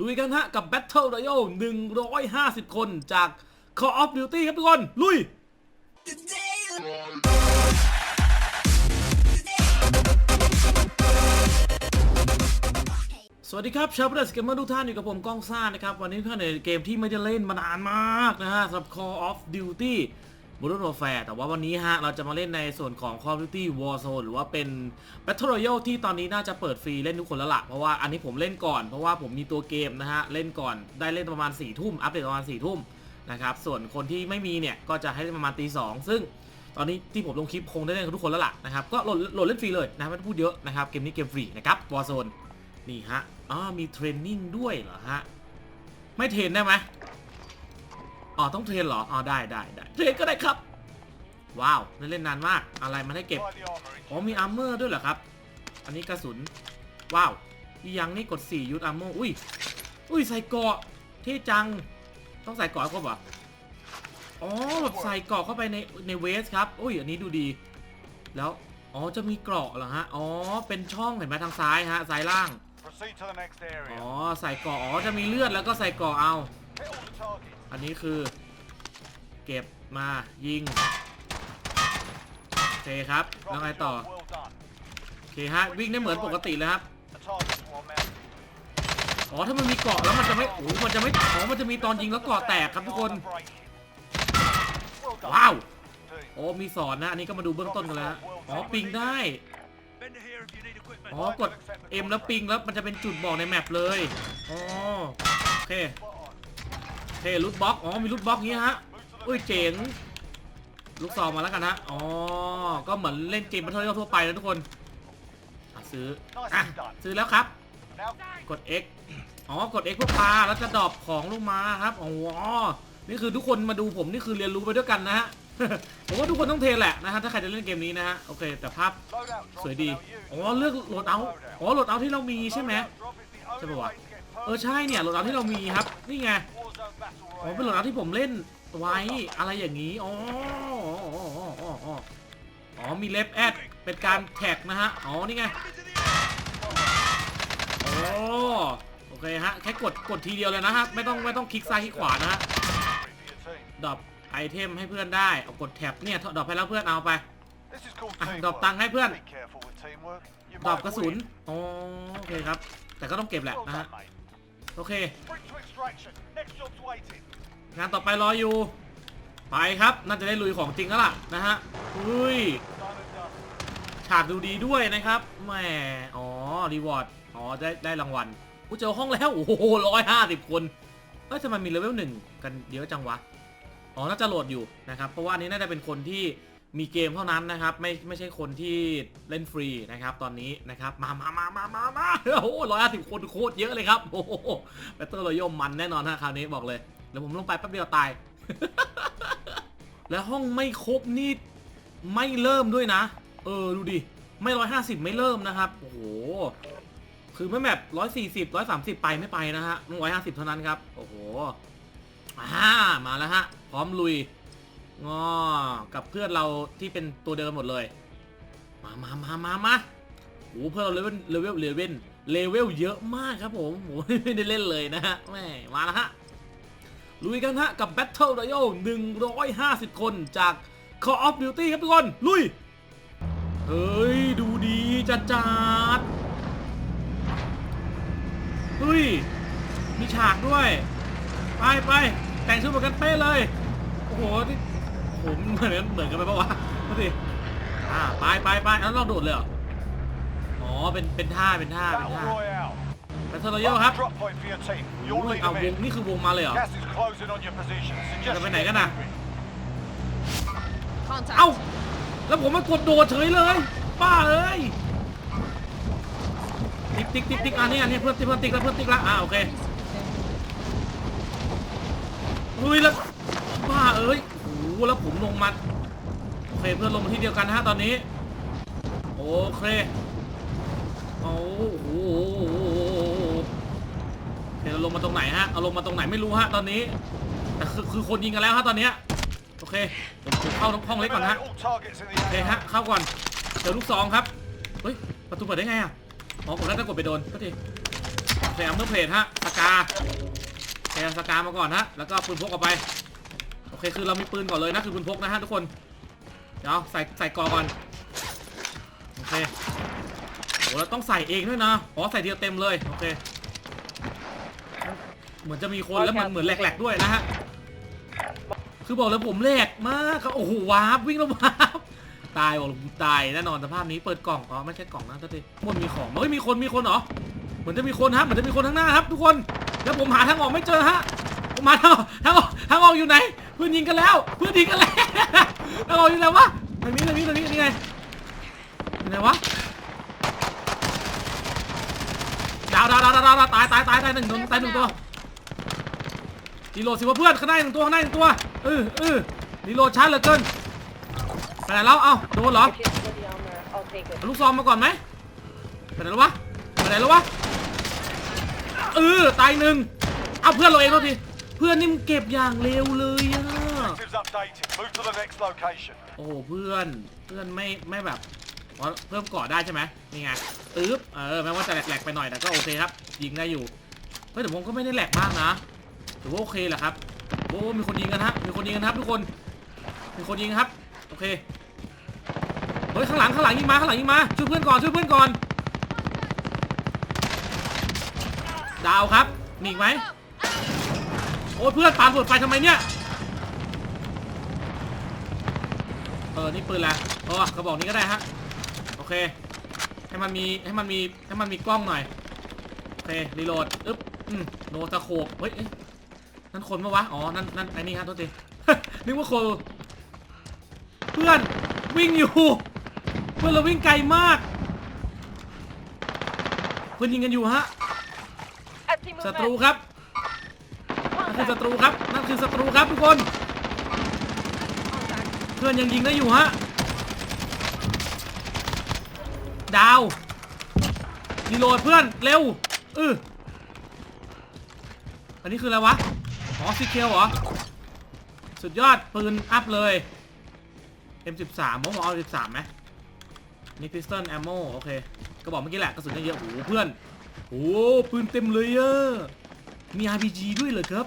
ลุยกันฮะกับ Battle Royale 150 คนจาก Call of Duty ครับทุกคน ลุย สวัสดีครับ ชาวประเดสเกมเมอร์ทุกท่านอยู่กับผมก้องซ่านะครับ วันนี้เพื่อนในเกมที่ไม่ได้เล่นมานานมากนะฮะสำหรับ Call of Duty Modern Warfare แต่ว่าวันนี้ฮะ เราจะมาเล่นในส่วนของ Call of Duty Warzone หรือว่าเป็น Battle Royale ที่ตอนนี้น่าจะเปิดฟรีเล่นทุกคนแล้วล่ะ เพราะว่าอันนี้ผมเล่นก่อน เพราะว่าผมมีตัวเกมนะฮะ เล่นก่อนได้เล่นประมาณ4ี่ทุ่มอัปเดตประมาณ4ี่ทุ่มนะครับ ส่วนคนที่ไม่มีเนี่ย ก็จะให้เล่นประมาณตีสองซึ่งตอนนี้ที่ผมลงคลิปคงได้เล่นทุกคนแล้วล่ะนะครับก็โหลดโหลดเล่นฟรีเลยนะไม่ต้องพูดเยอะนะครับเกมนี้เกมฟรีนะครับ Warzone นี่ฮะอ๋อมีเทรนนิ่งด้วยเหรอฮะไม่เทรนได้ไหม อ๋อต้องเทรนเหรอ อ๋อได้ได้ได้เทรนก็ได้ครับ ว้าวได้เล่นนานมาก อะไรมาให้เก็บ อ๋อมีอาร์เมอร์ด้วยเหรอครับ อันนี้กระสุน ว้าวอียังนี่กด 4 ยุทธอาร์เมอร์ อุ้ย อุ้ยใส่เกราะเท่จัง ต้องใส่เกราะให้ครบเหรออ๋อแบบใส่เกราะเข้าไปในในเวสครับ อุ้ยอันนี้ดูดี แล้ว อ๋อจะมีเกราะเหรอฮะ อ๋อเป็นช่องเห็นไหมทางซ้ายฮะซ้ายล่าง Proceed to the next อ๋อ area. ใส่เกราะ อ๋อจะมีเลือดแล้วก็ใส่เกราะเอา อันนี้คือเก็บมายิงโอเคครับ แล้วไงต่อโอเคฮะ วิ่งได้เหมือนปกติเลยครับ อ๋อ ถ้ามันมีเกาะแล้วมันจะไม่โอ้มันจะไม่อ๋อมันจะมีตอนยิงแล้วเกาะแตกครับทุกคน ว้าว โอ้มีสอนนะ อันนี้ก็มาดูเบื้องต้นกันแล้ว อ๋อ ปิงได้ อ๋อ กด M แล้วปิงแล้วมันจะเป็นจุดบอกในแมปเลย อ๋อ โอเค เครูทบล็อกอ๋อมีรูทบล็อกนี้ฮะอุ้ยเจ๋งลูกซองมาแล้วกันฮะอ๋อก็เหมือนเล่นเกมบัตเทิลทั่วไปนะทุกคนซื้ออะซื้อแล้วครับ กด X อ๋อกด X เพื่อปลาแล้วจะดรอปของลงมาครับอ๋อนี่คือทุกคนมาดูผมนี่คือเรียนรู้ไปด้วยกันนะฮะผมว่าทุกคนต้องเทนแหละนะฮะถ้าใครจะเล่นเกมนี้นะฮะโอเคแต่ภาพสวยดีอ๋อเลือกโหลดเอาอ๋อโหลดเอาที่เรามีใช่ไหมใช่ปะวะเออใช่เนี่ยโหลดเอาที่เรามีครับนี่ไง อ๋อเป็นหลด Royale. เอาท์ที่ผมเล่นไว้อะไรอย่างนี้ อ๋อ อ๋ออ๋ออ๋ออ๋ออ๋อมีเลฟแอด เป็นการแท็กนะฮะ อ๋อ นี่ไง โอ้ โอเคฮะ แค่กด กดทีเดียวเลยนะฮะ ไม่ต้อง ไม่ต้องคลิกซ้ายคลิกขวานะฮะ For your team. ดรอปไอเทมให้เพื่อนได้ เอากดแท็บเนี่ย ดรอปให้แล้วเพื่อนเอาไป This is called อะ teamwork. ดรอปตังค์ให้เพื่อน Be careful with teamwork. You ดรอปกระสุน win. อ๋อโอเคครับ แต่ก็ต้องเก็บแหละนะฮะ โอเค Sprint to extraction. Next job's waiting. งานต่อไปรออยู่ ไปครับ น่าจะได้ลุยของจริงแล้วล่ะนะฮะอุ้ย Done and done. ฉากดูดีด้วยนะครับ แหม อ๋อ รีวอร์ด อ๋อ ได้ได้รางวัลกูเจอห้องแล้ว โอ้โหร้อยห้าสิบคน เอ้ยทำไมมีเลเวลหนึ่งกันเยอะจังวะ อ๋อ น่าจะโหลดอยู่นะครับ เพราะว่าอันนี้น่าจะเป็นคนที่ มีเกมเท่านั้นนะครับ ไม่ไม่ใช่คนที่เล่นฟรีนะครับ ตอนนี้นะครับ มามามามามามาโอ้โหร้อยห้าสิบคนโคตรเยอะเลยครับ โอ้โหแบตเตอร์รอยมันแน่นอนฮะคราวนี้บอกเลยเดี๋ยวผมลงไปแป๊บเดียวตาย แล้วห้องไม่ครบนี่ไม่เริ่มด้วยนะ เออดูดิ ไม่ร้อยห้าสิบไม่เริ่มนะครับ โอ้โห คือไม่แบบร้อยสี่สิบร้อยสามสิบไปไม่ไปนะฮะร้อยห้าสิบเท่านั้นครับ โอ้โหอ่ามาแล้วฮะ พร้อมลุย งอกับเพื่อนเราที่เป็นตัวเดิมหมดเลย มามามามามาโอ้เพื่อนเราเลเวลเลเวลเลเวลเลเวลเยอะมากครับผมโอ้โหไม่ได้เล่นเลยนะฮะแม่มาแล้วฮะลุยกันฮะกับ Battle Royale 150 คนจาก Call of Duty ครับทุกคน ลุย เฮ้ย ดูดีจัดจัดเฮ้ย มีฉากด้วย ไปไปแต่งชุดเหมือนกันเป๊ะเลย โอ้โห หเหมือนกันเหมือนกันไปปะวะดูสิอ่าไปไปไปแล้วเราโดดเลยเหรออ๋อเป็นเป็นท่าเป็นท่าเป็น Battle ท่า Royale. Battle Royale ครับ Drop point for your team. โอ้ You'll ย lead เอา them วง in. นี่คือวงมาเลยเหรอ Gas is closing on your position. Suggest จะไป you ไหน get กันน่ะ moving. เอ้าแล้วผมมากดโดดเฉยเลยป้าเอ้ยติ๊กติ๊กติ๊กติ๊กอันนี้อันนี้เพื่อนติ๊กเพื่อนติ๊กแล้วเพื่อนติ๊กแล้วอ่าโอเคเฮ้ยแล้วป้าเอ้ยโอ้โห แล้วผมลงมาโอเคเพื่อนลงมาที่เดียวกันฮะตอนนี้ โอเคโอ้โหโอเคเราลงมาตรงไหนฮะเอาลงมาตรงไหนไม่รู้ฮะตอนนี้แต่คือคือคนยิงกันแล้วฮะตอนเนี้ยโอเคผมเข้าห้องเล็กก่อนฮะโอเคฮะเข้าก่อนเจอลูกซองครับเฮ้ยประตูเปิดได้ไงอะอ๋อผมน่าจะกดไปโดนก็ทีเคอัมเบอร์เพลทฮะสกาโอเคสกามาก่อนฮะแล้วก็ปืนพกออกไป โอเคคือเรามีปืนก่อนเลยนะคือปืนพกนะฮะทุกคน เดี๋ยวใส่ใส่กอก่อนโอเคโอ้เราต้องใส่เองด้วยนะอ๋อใส่ทีเดียวเต็มเลยโอเคเหมือนจะมีคนแล้วมันเหมือนแหลกๆด้วยนะฮะคือบอกเลยผมแหลกมากครับโอ้โหวาร์ปวิ่งแล้ววาร์ปตายบอกเลยกูตายแน่นอนสภาพนี้เปิดกล่องอ๋อไม่ใช่กล่องนะท่านทีมันมีของเฮ้ยมีคนมีคนเหรอเหมือนจะมีคนฮะเหมือนจะมีคนข้างหน้าครับ ทุกคนแล้วผมหาทางออกไม่เจอฮะผมหาทางออกทางออกทางออกอยู่ไหน เพื่อนยิงกันแล้ว เพื่อนยิงกันแล้วทาออกอยู่ไหนวะทางนี้ทางนี้ทางนี้นี่ไงอยู่ไหนวะดาวดาวดาวดาวดาวตายตายตายตายหนึ่งตัวตายหนึ่งตัวรีโหลดสิวะเพื่อนข้างในหนึ่งตัวข้างในหนึ่งตัวเออเออรีโหลดช้าเหลือเกินไปไหนแล้วเอ้าโดนเหรอ If it's for the armor, I'll take it. เอลูกซองมาก่อนไหมไปไหนแล้ววะไปไหนแล้ววะเออตายหนึ่งเอาเพื่อนเราเองแล้วที เพื่อนนี่มันเก็บอย่างเร็วเลยอะ Objectives updated. Move to the next location. โอ้โหเพื่อนเพื่อนไม่ไม่แบบอ๋อเพิ่มเกาะได้ใช่ไหมนี่ไงอึ๊บเออแม้ว่าจะแหลกๆไปหน่อยแต่ก็โอเคครับ ยิงได้อยู่เฮ้ยแต่ผมก็ไม่ได้แหลกมากนะถือว่าโอเคแหละครับโอ้มีคนยิงกันฮะมีคนยิงกันครับทุกคนมีคนยิงครับโอเคเฮ้ยข้างหลังข้างหลังยิงมาข้างหลังยิงมาช่วยเพื่อนก่อนช่วยเพื่อนก่อนดาวครับมีอีกไหมโอ้ยเพื่อนปาเปิดไฟทำไมเนี่ยเออนี่ปืนละโอ้กระบอกนี้ก็ได้ฮะโอเค ให้มันมีให้มันมีให้มันมีกล้องหน่อยโอเครีโหลดอึ๊บอืมโนตะโขบเฮ้ยเอ๊ะนั่นคนปะวะอ๋อนั่นนั่นไอ้นี่ฮะโทษทีนึกว่าคนเพื่อนวิ่งอยู่เพื่อนเราวิ่งไกลมากเพื่อนยิงกันอยู่ฮะ I see ศัตรู movement. ครับ นั่นคือศัตรูครับ นั่นคือศัตรูครับทุกคน เพื่อนยังยิงได้อยู่ฮะ ดาวรีโหลดเพื่อนเร็วเอออันนี้คืออะไรวะ อ๋อซีเคลเหรอ สุดยอดปืนอัพเลย M13 ผมเอา M13 ไหมนี่ Pistol Ammo โอเคก็บอกเมื่อกี้แหละกระสุนเยอะๆโอ้โหเพื่อนโอ้ปืนเต็มเลยอะมี RPG ด้วยเหรอครับ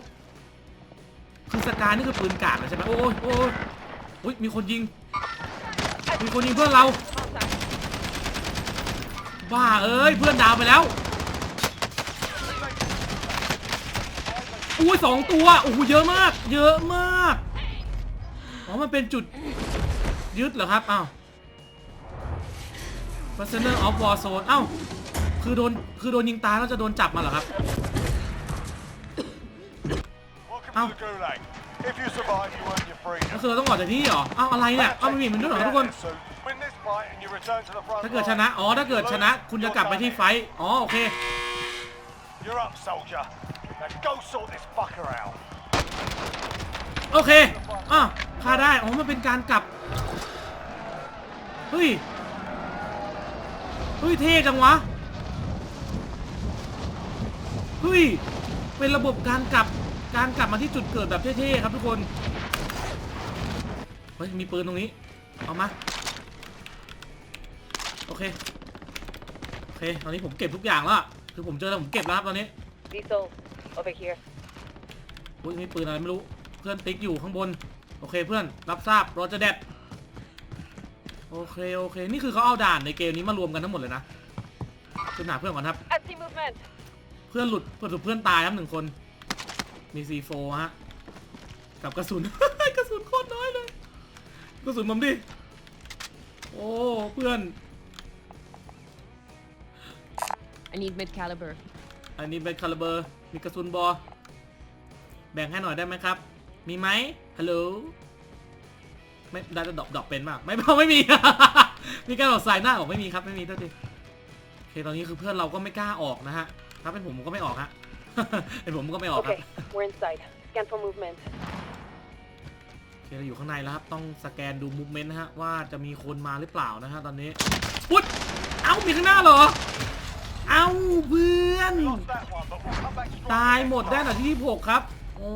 คือสกานี่คือปืนกากเลยใช่ไหมโอ้ยโอ้ยโอ้ยมีคนยิง มีคนยิงเพื่อนเรา บ้าเอ้ยเพื่อนดาวไปแล้วอุ้ยสองตัวโอ้โหเยอะมาก เยอะมากอ๋อมันเป็นจุดยึดเหรอครับอ้าว Prisoner of War Zone เอ้าคือโดนคือโดนยิงตายแล้วจะโดนจับมาเหรอครับ Welcome to the Gulag. If you survive, you earn your ก็ freedom. คือเราต้องออกจากที่นี่เหรอเอ้าอะไรเนี่ยเอ้าไม่มีมันด้วยเหรอทุกคน Win this fight and you return to the front ถ้าเกิดช line. นะ อ๋อถ้าเกิดชนะ คุณจะกลับไปที่ไฟท์อ๋อ โอเค You're up, soldier. Now go sort this fucker out. โอเคอะฆ่าได้ อ๋อ มันเป็นการกลับ เฮ้ย เฮ้ย เท่จังวะ เฮ้ย เป็นระบบการกลับ การกลับมาที่จุดเกิดแบบเท่ๆครับทุกคน เฮ้ย มีปืนตรงนี้ เอามา โอเค โอเค ตอนนี้ผมเก็บทุกอย่างแล้วอะคือผมเจอแล้วผมเก็บแล้วครับตอนนี้ Lethal. Over here. อุ้ยมีปืนอะไรไม่รู้ เพื่อนติ๊กอยู่ข้างบน โอเคเพื่อน รับทราบรอจะแดดโอเค โอเค นี่คือเขาเอาด่านในเกมนี้มารวมกันทั้งหมดเลยนะขึ้นหาเพื่อนก่อนครับ I see movement. เพื่อนหลุดเพื่อนหลุดเพื่อนตายครับหนึ่งคน มี C4 ฮะ กับกระสุน กระสุนโคตรน้อยเลย กระสุนผมดิ โอ้ เพื่อน I need mid caliber. อันนี้เป็นคาลิเบอร์ มีกระสุนบอ แบ่งให้หน่อยได้ไหมครับ มีไหมฮัลโหล ไม่ได้จะดรอปดรอปเป็นป่ะไม่ไม่มี มีการบอกสายหน้าบอกไม่มีครับ ไม่มีเท่าทีโอเคตอนนี้คือเพื่อนเราก็ไม่กล้าออกนะฮะ ถ้าเป็นผมผมก็ไม่ออกฮะ เป็นผมก็ไม่ออกครับ Okay, we're inside. Scan for movement. โอเคเราอยู่ข้างในแล้วครับ ต้องสแกนดูมูฟเมนต์นะฮะ ว่าจะมีคนมาหรือเปล่านะฮะตอนนี้ปุ๊ดเอ้า มีข้างหน้าเหรอ เอ้าเพื่อน Lost that one, but we'll come back strong. ตาย next หมด time. ได้หน่ะที่หกครับ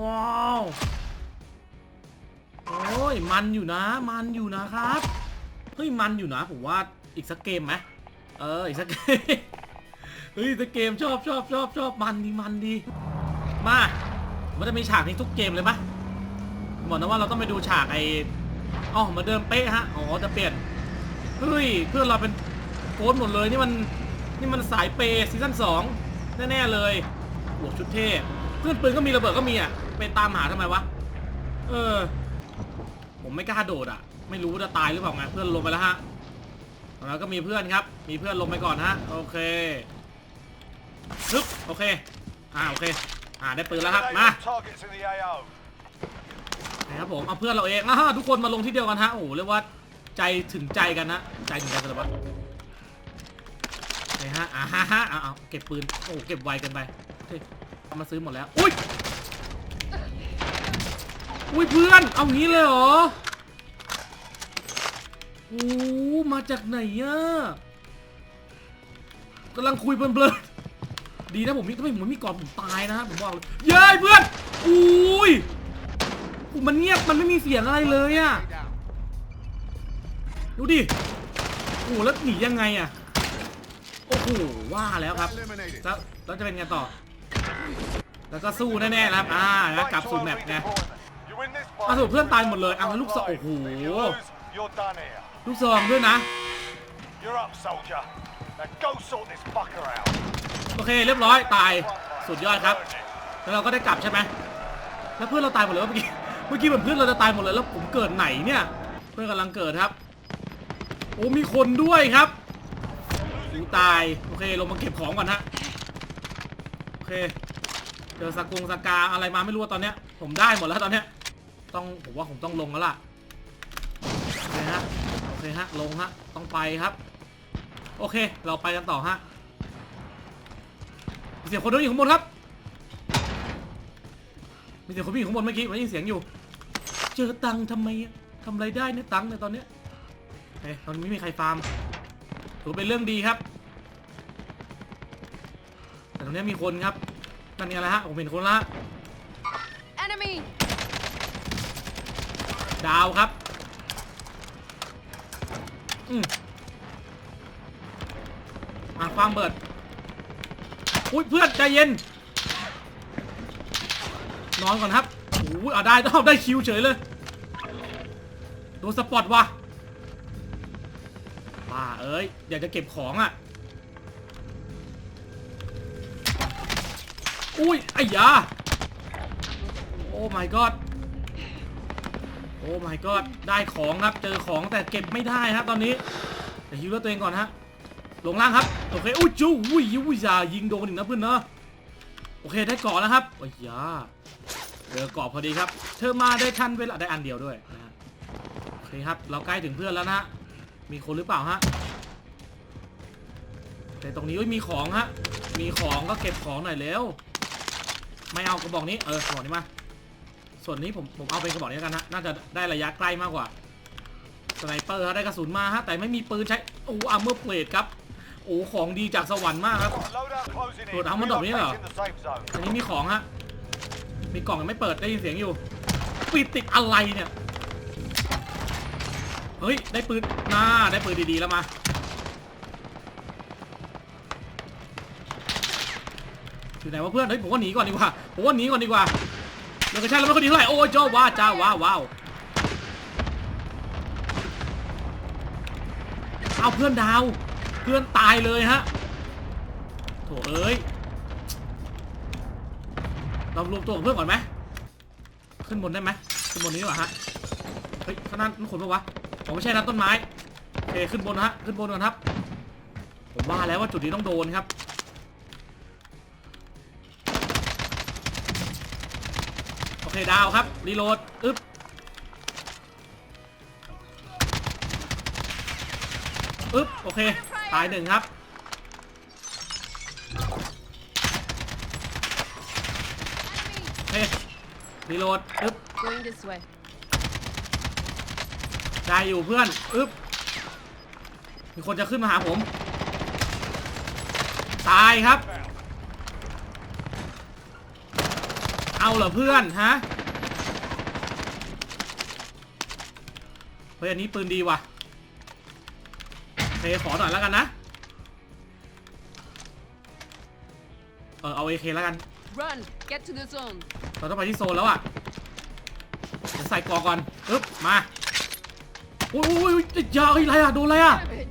ว้าว โอ้ย มันอยู่นะ มันอยู่นะครับ เฮ้ย มันอยู่นะ ผมว่าอีกสักเกมไหมเออ อีกสักเกม เฮ้ยแต่เกมชอบชอบชอบชอบมันดีมันดี มา มันจะมีฉากนี้ทุกเกมเลยปะบอกนะว่าเราต้องไปดูฉากไอ้อ๋อมาเดิมเป๊ะฮะ อ๋อจะเปลี่ยน เฮ้ยเพื่อนเราเป็นโค้ดหมดเลยนี่มันนี่มันสายเปย์ซีซั่นสองแน่ๆเลยบวกชุดเท่เพื่อนปืนก็มีระเบิดก็มีอะไปตามหาทำไมวะ เออ ผมไม่กล้าโดดอะ ไม่รู้จะตายหรือเปล่าไงเพื่อนลงไปแล้วฮะแล้วก็มีเพื่อนครับ มีเพื่อนลงไปก่อนฮะ โอเค ซึบโอเค อ่าโอเค อ่าได้ปืนแล้วครับ มา Eliminate targets in the AO. นะครับผม เอาเพื่อนเราเองอ่าทุกคนมาลงที่เดียวกันฮะ โอ้โหเรียกว่าใจถึงใจกันนะ ใจถึงใจกันเลยปะไหนฮะ อ่าฮะฮะเอาเอาเก็บปืน โอ้โหเก็บไวเกันไปเฮ้ยเอามาซื้อหมดแล้ว อุ้ย อุ้ยเพื่อน เอางี้เลยเหรอโอ้มาจากไหนอะกำลังคุยเพลินๆ ดีนะผมมีถ้าไม่ผมมีกรอบผมตายนะผมบอกเลยเย้ยเพื่อนอุ้ยมันเงียบมันไม่มีเสียงอะไรเลยอะดูดิโอ้แล้วหนียังไงอะโอ้โหว่าแล้วครับแล้วแล้วจะเป็นไงต่อ แล้วก็สู้แน่ๆนะครับอ่าแล้วกลับสู่แมป elite ไงอะ fight, สรุปเพื่อนตายหมดเลยเอาล้วลูกศร alive. โอ้โห If you lose, you're done here. ลูกซองด้วยนะ โอเคเรียบร้อยตายสุดยอดครับ แล้วเราก็ได้กลับใช่ไหมแล้วเพื่อนเราตายหมดเลยเมื่อกี้เมื่อกี้เหมือนเพื่อนเราจะตายหมดเลยแล้วผมเกิดไหนเนี่ย เพื่อนกำลังเกิดครับโอ้มีคนด้วยครับอูตายโอเคลงมาเก็บของก่อนฮะโอเคเจอสกงสกาอะไรมาไม่รู้ตอนเนี้ย ผมได้หมดแล้วตอนเนี้ยต้องผมว่าผมต้องลงแล้วล่ะโอเคฮะโอเคฮะลงฮะต้องไปครับ โอเค เราไปกันต่อฮะ มีเสียงคนเดินอยู่ข้างบนครับ มีเสียงคนวิ่งอยู่ข้างบนเมื่อกี้ผมได้ยินเสียงอยู่ เจอตังค์ทำไมอะทำอะไรได้เนี่ยตังค์เนี่ยตอนเนี้ยเฮ้ยตอนนี้ไม่มีใครฟาร์มถือว่าเป็นเรื่องดีครับ แต่ตรงเนี้ยมีคนครับนั่นไงละฮะผมเห็นคนละ Enemy! ดาวครับ อืมอะฟาร์มเบิร์ด อุ้ยเพื่อนใจเย็น นอนก่อนครับโอ้ยอะได้ต้องได้คิวเฉยเลยโดนสปอตว่ะบ้าเอ้ยอยากจะเก็บของอะ อุ้ยไอ้ยา โอ้ my god โอ้ my god ได้ของครับ เจอของแต่เก็บไม่ได้ครับตอนนี้เดี๋ยวฮิวเลอร์ตัวเองก่อนฮะ ลงล่างครับ โอเคอุ้ยจู้อุ้ยอุ้ยอย่ายิงโดนอีกนะเพื่อนเนอะโอเคได้เกาะแล้วครับโอ้ยยาเจอเกาะพอดีครับ เธอมาได้ทันเวลาได้อันเดียวด้วยนะโอเคครับ เราใกล้ถึงเพื่อนแล้วนะมีคนหรือเปล่าฮะแต่ตรงนี้มีของฮะ มีของก็เก็บของหน่อยเร็ว ไม่เอากระบอกนี้ เออกระบอกนี้มา ส่วนนี้ผมผมเอาเป็นกระบอกนี้กันฮะ น่าจะได้ระยะใกล้มากกว่า สไนเปอร์ฮะได้กระสุนมาฮะ แต่ไม่มีปืนใช้ โอ้อาร์เมอร์เพลทครับ โอ้ของดีจากสวรรค์มากครับ Got a loadout closing in. Ủa, đóng mất đồng ý hả? Relocating the safe zone. อันนี้มีของฮะมีกล่องยังไม่เปิดได้ยินเสียงอยู่ปิดติดอะไรเนี่ยเฮ้ยได้ปืนน่าได้ปืนดีๆแล้วมาอยู่ไหนวะเพื่อนเฮ้ยผมว่าหนีก่อนดีกว่าผมว่าหนีก่อนดีกว่าโลเคชั่นเราไม่ค่อยดีเท่าไหร่โอ้ยเจ้าว้าจ้าว้าวว้าวเอาเพื่อนดาว เพื่อนตายเลยฮะโถเอ้ยเรารวมตัวกับเพื่อนก่อนไหมขึ้นบนได้ไหมขึ้นบนนี้ดีกว่าฮะเฮ้ยข้างหน้านั่นคนปะวะผมไม่ใช่นะต้นไม้โอเคขึ้นบนนะฮะขึ้นบนก่อนครับ ผมว่าแล้วว่าจุดนี้ต้องโดนครับโอเคดาวครับรีโหลดอึ๊บอึ๊บโอเค ตายหนึ่งครับโอเครีโหลดอึ๊บ Going this way. ได้อยู่เพื่อนอึ๊บ มีคนจะขึ้นมาหาผม ตายครับ เอาเหรอเพื่อน ฮะ เฮ้ยอันนี้ปืนดีว่ะโอ เคขอหน่อยแล้วกันนะ เออเอาเอเคแล้วกัน Run. Get to the zone. เราต้องไปที่โซนแล้วอะเดี๋ยวใส่กรอกก่อนอึ๊บมาโอ้ยโอ้ยโอ้ยยาอะไรอะโดนอะไรอะ Damn it.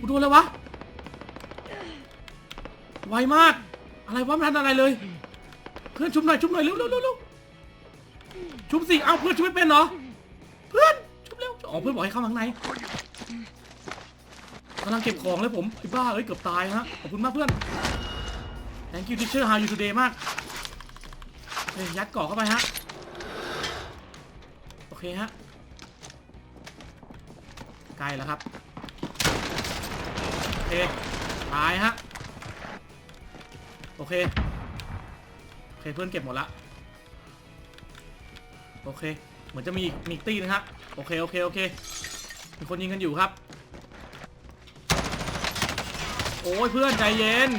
กูโดนอะไรวะ ไวมาก อะไรวะไม่ทันอะไรเลย เพื่อนชุบหน่อยชุบหน่อยเร็วเร็วเร็วเร็วชุบสิเอ้าเพื่อนชุบไม่เป็นเหรอ เพื่อนชุบเร็ว อ๋อเพื่อนบอกให้เข้าข้างในกำลังเก็บของเลยผมไอ้บ้าเอ้ยเกือบตายฮะขอบคุณมากเพื่อน thank you teacher how you today มากโอเคยัดกาะเข้าไปฮะโอเคฮะใกล้แล้วครับโอเคตายฮะโอเคโอเคเพื่อนเก็บหมดละโอเค มือนจะมีมีอีกตีนึงฮะโอเคโอเคโอเคมีคนยิงกันอยู่ครับ โอ้ยเพื่อนใจเย็น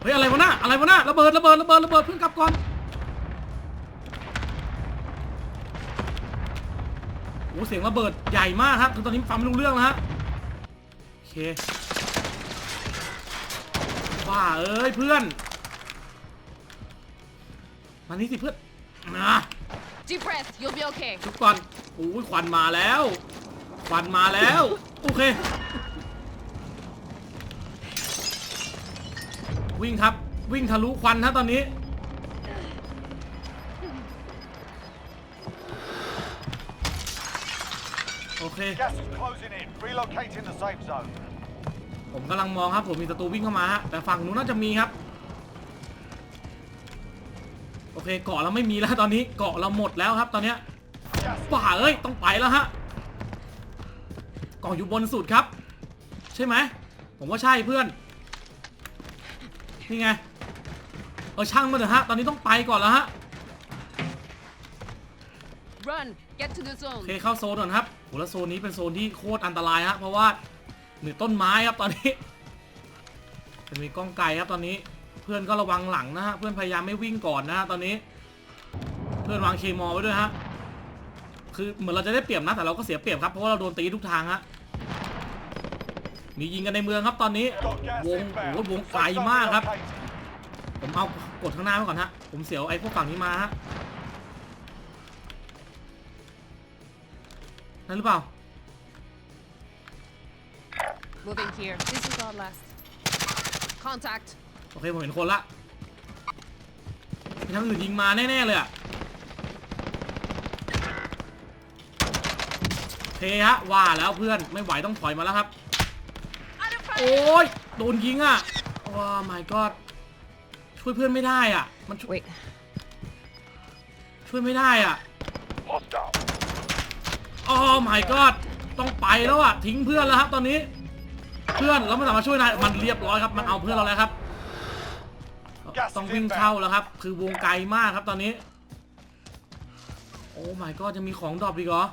เฮ้ยอะไรวะน่ะอะไรวะน่ะระเบิดระเบิดระเบิดระเบิดเพื่อนกลับก่อนโอ้เสียงระเบิดใหญ่มากครับคือตอนนี้ฟังไม่รู้เรื่องแล้วฮะโอเคบ้าเอ้ยเพื่อนมานี่สิเพื่อนนะ Deep breath. You'll be okay. ทุกก่อนโอ้ยควันมาแล้ว ควันมาแล้ว โอเค วิ่งครับ วิ่งทะลุควันฮะตอนนี้ โอเค Gas is closing in. Relocating the safe zone. ผมกำลังมองครับ ผมมีศัตรูวิ่งเข้ามาฮะแต่ฝั่งนู้นน่าจะมีครับโอเคเกาะเราไม่มีแล้วตอนนี้เกาะเราหมดแล้วครับตอนเนี้ย Gas ป่าเอ้ยต้องไปแล้วฮะกล่องอยู่บนสุดครับ ใช่ไหมผมว่าใช่เพื่อนนี่ไงเออช่างมาเถอะฮะตอนนี้ต้องไปก่อนแล้วฮะ Run. Get to the โอ zone. เคเข้าโซนก่อนครับโหแล้วโซนนี้เป็นโซนที่โคตรอันตรายฮะเพราะว่าเหนือต้นไม้ครับตอนนี้จะมีกล้องไกลครับตอนนี้เพื่อนก็ระวังหลังนะฮะเพื่อนพยายามไม่วิ่งก่อนนะฮะตอนนี้ เพื่อนวางเคมอลไว้ด้วยฮะคือเหมือนเราจะได้เปรียบนะแต่เราก็เสียเปรียบครับเพราะว่าเราโดนตีทุกทางฮะมียิงกันในเมืองครับตอนนี้วงโอ้โหวงไกล zone มากครับ ผมเอากดข้างหน้าไว้ก่อนฮะผมเสียวไอ้พวกฝั่งนี้มาฮะนั่นหรือเปล่า Moving here. This is our last. Contact. โอเคผมเห็นคนละมีทางอื่นยิงมาแน่ๆเลยอะโอเคฮะว่าแล้วเพื่อนไม่ไหวต้องถอยมาแล้วครับ Under fire. โอ้ยโดนยิงอะว้า my god ช่วยเพื่อนไม่ได้อะมันช่วย Wait. ช่วยไม่ได้อะ Hostile. โอ้ my god ต้องไปแล้วอะทิ้งเพื่อนแล้วครับตอนนี้ เพื่อนแล้วมันสามารถช่วยนายมันเรียบร้อยครับ มันเอาเพื่อนเราแล้วครับ ต้องวิ่งเข้าแล้วครับ คือวงไกลมากครับตอนนี้ โอ้ my god จะมีของดรอปอีกเหรอ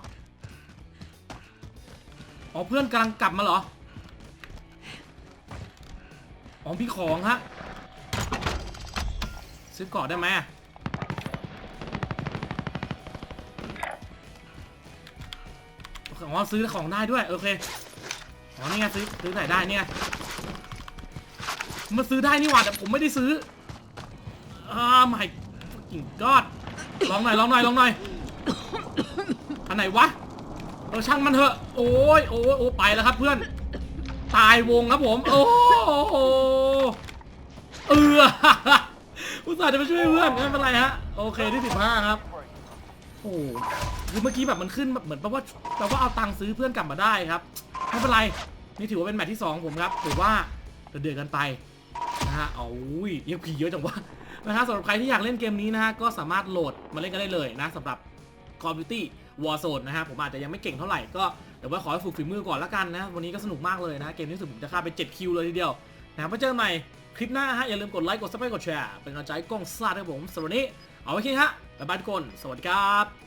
อ๋อเพื่อนกำลังกลับมาเหรอ อ๋อพี่ของฮะ ซื้อกาะได้ไหมโอเคอ๋อซื้อของได้ด้วย โอเค อ๋อนี่ไงซื้อซื้อไหนได้เนี่ยมันซื้อได้นี่หว่าแต่ผมไม่ได้ซื้อ อ่าไม่กิ่งกอดลองหน่อยลองหน่อยลองหน่อยอันไหนวะเออช่างมันเถอะ โอ้ยโอ้ยโอ้ไปแล้วครับเพื่อน ตายวงครับผม โอ้โหเอออุตส่าห์จะไปช่วยเพื่อนไม่เป็นไรฮะ โอเคที่สิบห้าครับ โอ้โหคือเมื่อกี้แบบมันขึ้นแบบเหมือนแปลว่าแปลว่าเอาตังค์ซื้อเพื่อนกลับมาได้ครับ ไม่เป็นไร นี่ถือว่าเป็นแมตช์ที่2ผมครับ ถือว่าเดือดกันไปนะฮะเอาอุ้ยเยังผีเยอะจังวะ นะครับสำหรับใครที่อยากเล่นเกมนี้นะฮะก็สามารถโหลดมาเล่นกันได้เลยนะสำหรับ Call of Duty Warzone นะฮะผมอาจจะยังไม่เก่งเท่าไหร่ก็เดี๋ยวว่าขอให้ฝึกฝีมือก่อนละกันนะ วันนี้ก็สนุกมากเลยนะ เกมนี้สุดผมจะฆ่าไป 7 คิวเลยทีเดียวนะมาเจอกันใหม่คลิปหน้าฮะอย่าลืมกดไลค์กดซับสไครต์กดแชร์เป็นกำลังใจกล้องซ่าด้วยผมสำหรับวันนี้เอาไว้แค่นี้ฮะบ๊ายบายทุกคน สวัสดีครับ